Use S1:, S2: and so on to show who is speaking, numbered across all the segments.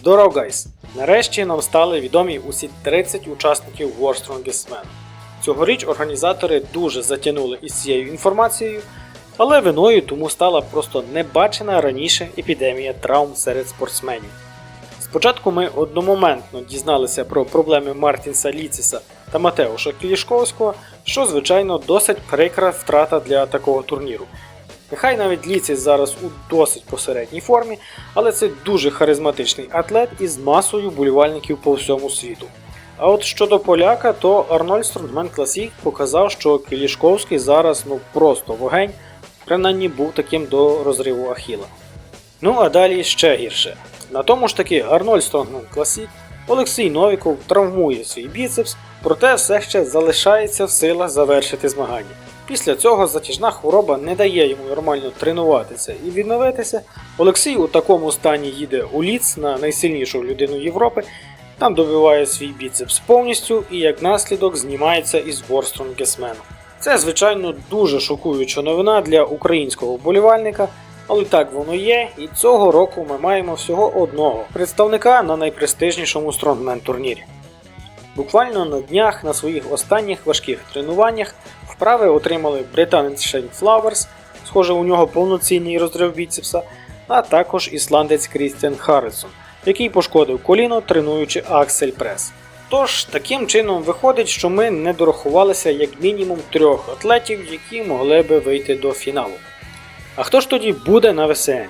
S1: Здоров, гайс! Нарешті нам стали відомі усі 30 учасників War Strongest Man. Цьогоріч організатори дуже затягнули із цією інформацією, але виною тому стала просто небачена раніше епідемія травм серед спортсменів. Спочатку ми одномоментно дізналися про проблеми Мартінса Ліціса та Матеуша Клішковського, що, звичайно, досить прикра втрата для такого турніру. Нехай навіть Ліціс зараз у досить посередній формі, але це дуже харизматичний атлет із масою болівальників по всьому світу. А от щодо поляка, то Арнольд Стронгмен Класік показав, що Кілішковський зараз ну просто вогень, принаймні був таким до розриву Ахіла. Ну а далі ще гірше. На тому ж таки Арнольд Стронгмен Класік Олексій Новіков травмує свій біцепс, проте все ще залишається в силах завершити змагання. Після цього затяжна хвороба не дає йому нормально тренуватися і відновитися. Олексій у такому стані їде у ліц на найсильнішу людину Європи, там добиває свій біцепс повністю і як наслідок знімається із War Strongest Це, звичайно, дуже шокуюча новина для українського вболівальника, але так воно є, і цього року ми маємо всього одного представника на найпрестижнішому стронгмен турнірі. Буквально на днях на своїх останніх важких тренуваннях вправи отримали британець Шейн Флауерс, схоже, у нього повноцінний розрив біцепса, а також ісландець Крістіан Харрисон, який пошкодив коліно, тренуючи аксель прес. Тож, таким чином виходить, що ми не дорахувалися як мінімум трьох атлетів, які могли би вийти до фіналу. А хто ж тоді буде на ВСН?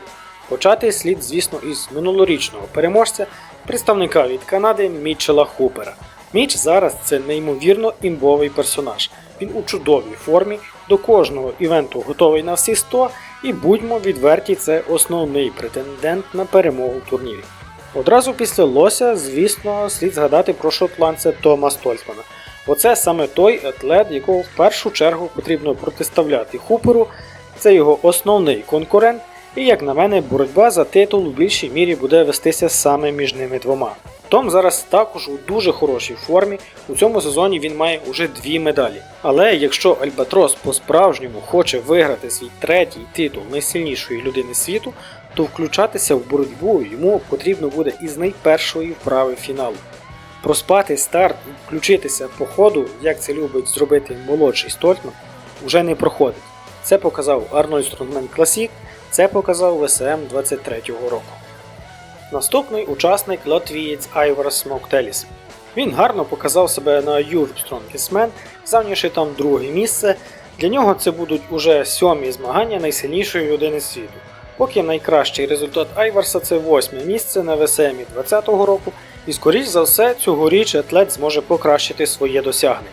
S1: Почати слід, звісно, із минулорічного переможця, представника від Канади Мітчела Хупера. Міч зараз це неймовірно імбовий персонаж. Він у чудовій формі, до кожного івенту готовий на всі 100, і будьмо відверті, це основний претендент на перемогу в турнірі. Одразу після Лося, звісно, слід згадати про шотландця Тома Стольцмана. Оце саме той атлет, якого в першу чергу потрібно протиставляти Хуперу. Це його основний конкурент, і, як на мене, боротьба за титул в більшій мірі буде вестися саме між ними двома. Том зараз також у дуже хорошій формі. У цьому сезоні він має уже дві медалі. Але якщо Альбатрос по-справжньому хоче виграти свій третій титул найсильнішої людини світу, то включатися в боротьбу йому потрібно буде із найпершої вправи фіналу. Проспати старт і включитися по ходу, як це любить зробити молодший Стольтман, уже не проходить. Це показав Арнольд Стронгмен Класік, це показав ВСМ 23-го року. Наступний учасник латвієць Айвар Смоктеліс. Він гарно показав себе на Europe Strongest зайнявши там друге місце. Для нього це будуть уже сьомі змагання найсильнішої людини світу. Поки найкращий результат Айварса це восьме місце на ВСМ 2020 року, і скоріш за все цьогоріч атлет зможе покращити своє досягнення.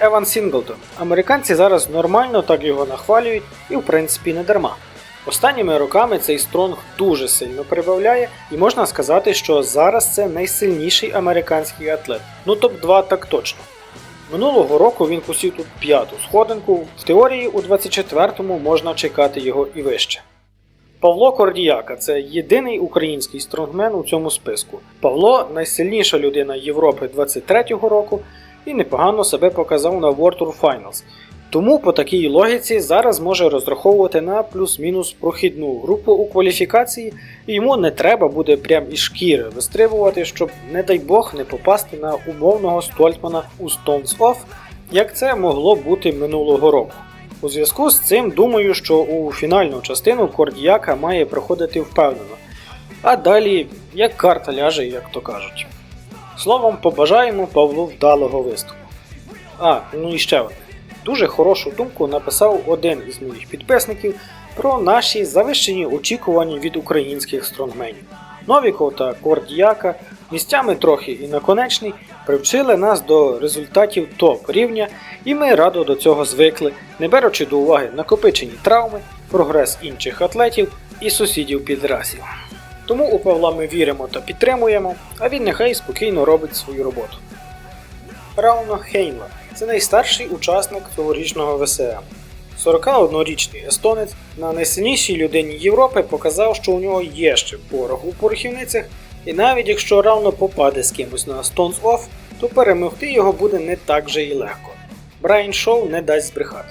S1: Еван Сінглтон. Американці зараз нормально так його нахвалюють і в принципі не дарма. Останніми роками цей стронг дуже сильно прибавляє, і можна сказати, що зараз це найсильніший американський атлет. Ну топ-2 так точно. Минулого року він посів тут п'яту сходинку, в теорії у 24-му можна чекати його і вище. Павло Кордіяка це єдиний український стронгмен у цьому списку. Павло найсильніша людина Європи 23-го року і непогано себе показав на World Tour Finals. Тому по такій логіці зараз може розраховувати на плюс-мінус прохідну групу у кваліфікації, і йому не треба буде прям із шкіри вистрибувати, щоб, не дай Бог, не попасти на умовного Стольтмана у Stones Off, як це могло бути минулого року. У зв'язку з цим думаю, що у фінальну частину Кордіяка має проходити впевнено. А далі, як карта ляже, як то кажуть. Словом, побажаємо Павлу вдалого виступу. А, ну і ще одне. Дуже хорошу думку написав один із моїх підписників про наші завищені очікування від українських стронгменів. Новіков та Кордіяка, місцями трохи і наконечний, привчили нас до результатів топ рівня, і ми радо до цього звикли, не беручи до уваги накопичені травми, прогрес інших атлетів і сусідів підрасів. Тому у Павла ми віримо та підтримуємо, а він нехай спокійно робить свою роботу. Рауно Хейнла це найстарший учасник цьогорічного ВСМ. 41-річний естонець на найсильнішій людині Європи показав, що у нього є ще порох у порохівницях, і навіть якщо равно попаде з кимось на Stones Off, то перемогти його буде не так же і легко. Брайан Шоу не дасть збрехати.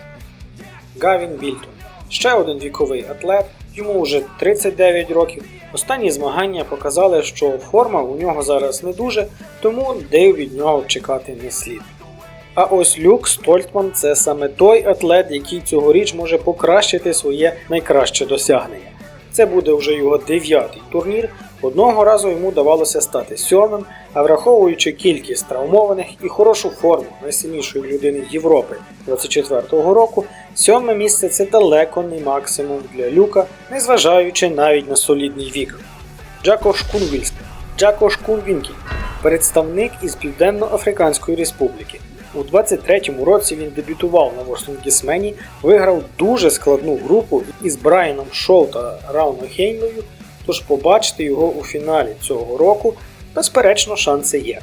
S1: Гавін Вільтон ще один віковий атлет, йому вже 39 років. Останні змагання показали, що форма у нього зараз не дуже, тому див від нього чекати не слід. А ось Люк Стольтман це саме той атлет, який цьогоріч може покращити своє найкраще досягнення. Це буде вже його дев'ятий турнір. Одного разу йому давалося стати сьомим, а враховуючи кількість травмованих і хорошу форму найсильнішої людини Європи 24-го року, сьоме місце це далеко не максимум для люка, незважаючи навіть на солідний вік. Джако Шкунвільськ, Джако Шкунвінкі, представник із Південно-Африканської Республіки. У 23-му році він дебютував на Ворслінгісмені, виграв дуже складну групу із Брайаном Шоу та Рауно Хейнлою, тож побачити його у фіналі цього року, безперечно, шанси є.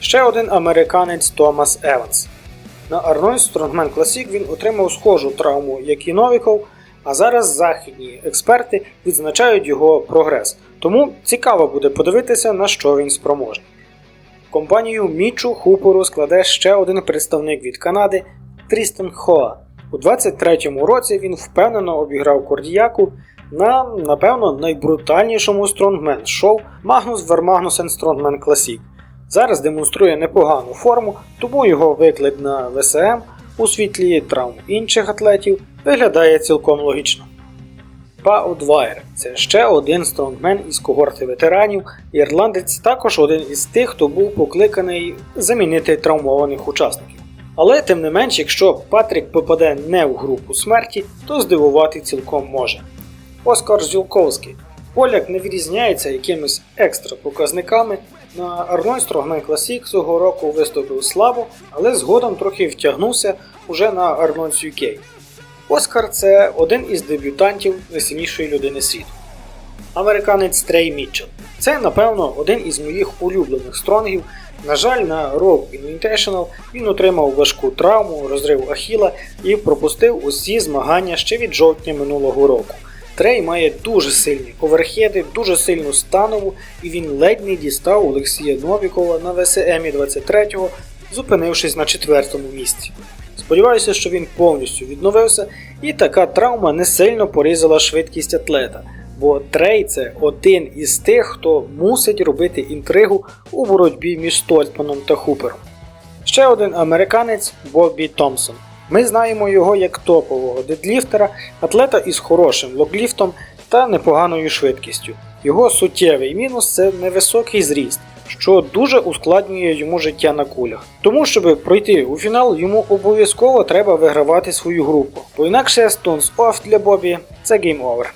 S1: Ще один американець Томас Еванс. На Arnold Strongman Classic він отримав схожу травму, як і Новіков, а зараз західні експерти відзначають його прогрес. Тому цікаво буде подивитися, на що він спроможний. Компанію Мічу Хуперу складе ще один представник від Канади Трістен Хоа. У 23-му році він впевнено обіграв Кордіяку на, напевно, найбрутальнішому стронгмен шоу Magnus Vermagnussen Strongman Classic. Зараз демонструє непогану форму, тому його виклик на ВСМ у світлі травм інших атлетів виглядає цілком логічно. Пао Двайер це ще один стронгмен із когорти ветеранів. Ірландець також один із тих, хто був покликаний замінити травмованих учасників. Але тим не менш, якщо Патрік попаде не в групу смерті, то здивувати цілком може. Оскар Зюлковський. Поляк не відрізняється якимись екстра показниками. На Strongman Classic цього року виступив слабо, але згодом трохи втягнувся уже на Arnold UK. Оскар це один із дебютантів найсильнішої людини світу. Американець Трей Мітчелл. Це, напевно, один із моїх улюблених стронгів. На жаль, на Rogue Invitational він отримав важку травму, розрив Ахіла і пропустив усі змагання ще від жовтня минулого року. Трей має дуже сильні оверхеди, дуже сильну станову, і він ледь не дістав Олексія Новікова на ВСМі 23-го, зупинившись на четвертому місці. Сподіваюся, що він повністю відновився, і така травма не сильно порізала швидкість атлета, бо Трей це один із тих, хто мусить робити інтригу у боротьбі між Стольтманом та Хупером. Ще один американець Боббі Томпсон. Ми знаємо його як топового дедліфтера, атлета із хорошим логліфтом та непоганою швидкістю. Його суттєвий мінус це невисокий зріст, що дуже ускладнює йому життя на кулях. Тому, щоб пройти у фінал, йому обов'язково треба вигравати свою групу, бо інакше Stones Off для Бобі це гейм овер.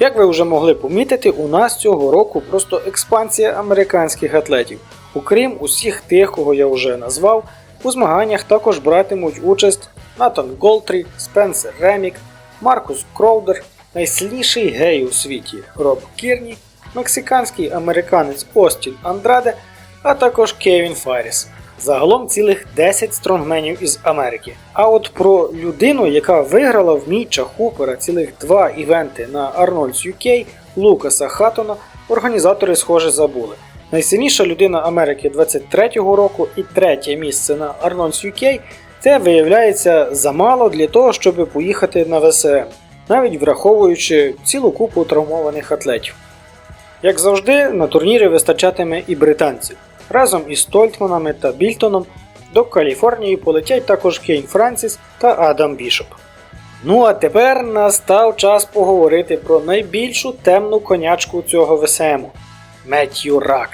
S1: Як ви вже могли помітити, у нас цього року просто експансія американських атлетів. Окрім усіх тих, кого я вже назвав, у змаганнях також братимуть участь Натан Голтрі, Спенсер Ремік, Маркус Кроудер, найсильніший гей у світі Роб Кірні, мексиканський американець Остін Андраде, а також Кевін Фарріс. Загалом цілих 10 стронгменів із Америки. А от про людину, яка виграла в Міча Хупера цілих два івенти на Arnold's UK Лукаса Хаттона, організатори схоже забули. Найсильніша людина Америки 23-го року і третє місце на Arnold's UK це виявляється замало для того, щоб поїхати на ВСМ, навіть враховуючи цілу купу травмованих атлетів. Як завжди, на турнірі вистачатиме і британців. Разом із Стольтманами та Більтоном до Каліфорнії полетять також Кейн Франсіс та Адам Бішоп. Ну а тепер настав час поговорити про найбільшу темну конячку цього ВСМу Меттью Рак.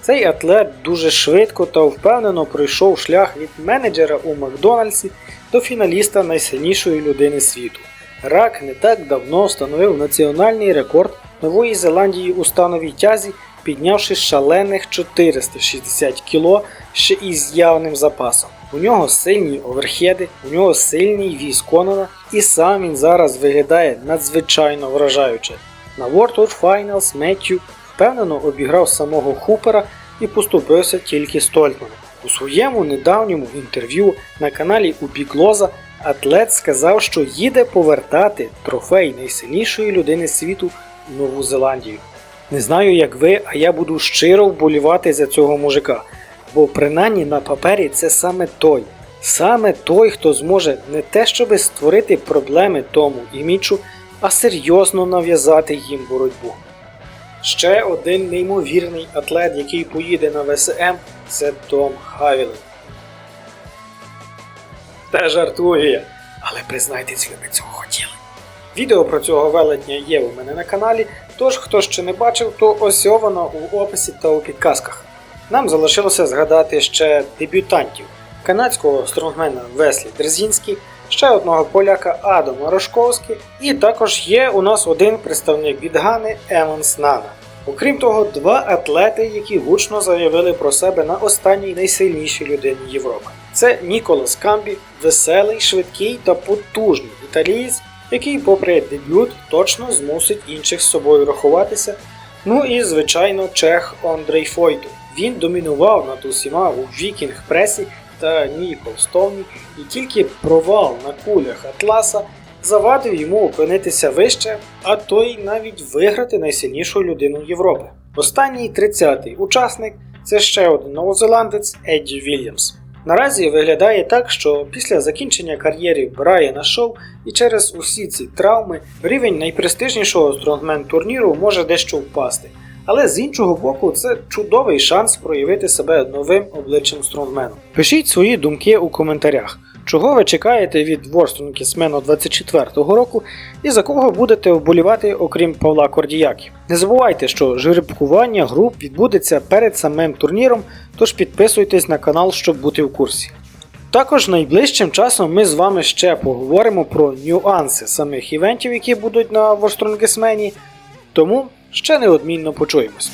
S1: Цей атлет дуже швидко та впевнено пройшов шлях від менеджера у Макдональдсі до фіналіста найсильнішої людини світу. Рак не так давно встановив національний рекорд Нової Зеландії у становій тязі, піднявши шалених 460 кг ще із явним запасом. У нього сильні оверхеди, у нього сильний віз Конона, і сам він зараз виглядає надзвичайно вражаюче. На World Tour Finals Меттю впевнено обіграв самого Хупера і поступився тільки Стольтману. У своєму недавньому інтерв'ю на каналі у Біглоза атлет сказав, що їде повертати трофей найсильнішої людини світу в Нову Зеландію. Не знаю, як ви, а я буду щиро вболівати за цього мужика, бо принаймні на папері це саме той, саме той, хто зможе не те, щоби створити проблеми тому імічу, а серйозно нав'язати їм боротьбу. Ще один неймовірний атлет, який поїде на ВСМ, це Том Хавілен. Та жартую я, але признайтесь, ви би цього хотіли. Відео про цього велетня є у мене на каналі, тож хто ще не бачив, то ось воно у описі та у підказках. Нам залишилося згадати ще дебютантів канадського стронгмена Веслі Дерзінський, ще одного поляка Адама Рожковський, і також є у нас один представник від Гани Емонс Нана. Окрім того, два атлети, які гучно заявили про себе на останній найсильнішій людині Європи. Це Ніколас Камбі, веселий, швидкий та потужний італієць, який, попри дебют, точно змусить інших з собою рахуватися. Ну і, звичайно, чех Андрей Фойту. Він домінував над усіма у Вікінг Пресі та Нікол Стоуні, і тільки провал на кулях Атласа завадив йому опинитися вище, а то й навіть виграти найсильнішу людину Європи. Останній 30-й учасник це ще один новозеландець Едді Вільямс. Наразі виглядає так, що після закінчення кар'єри Брайана Шоу і через усі ці травми рівень найпрестижнішого стронгмен турніру може дещо впасти. Але з іншого боку, це чудовий шанс проявити себе новим обличчям стронгмену. Пишіть свої думки у коментарях, чого ви чекаєте від Ворстон Кісмену 24-го року і за кого будете вболівати, окрім Павла Кордіяки. Не забувайте, що жеребкування груп відбудеться перед самим турніром, тож підписуйтесь на канал, щоб бути в курсі. Також найближчим часом ми з вами ще поговоримо про нюанси самих івентів, які будуть на Ворстронгесмені, тому ще неодмінно почуємось.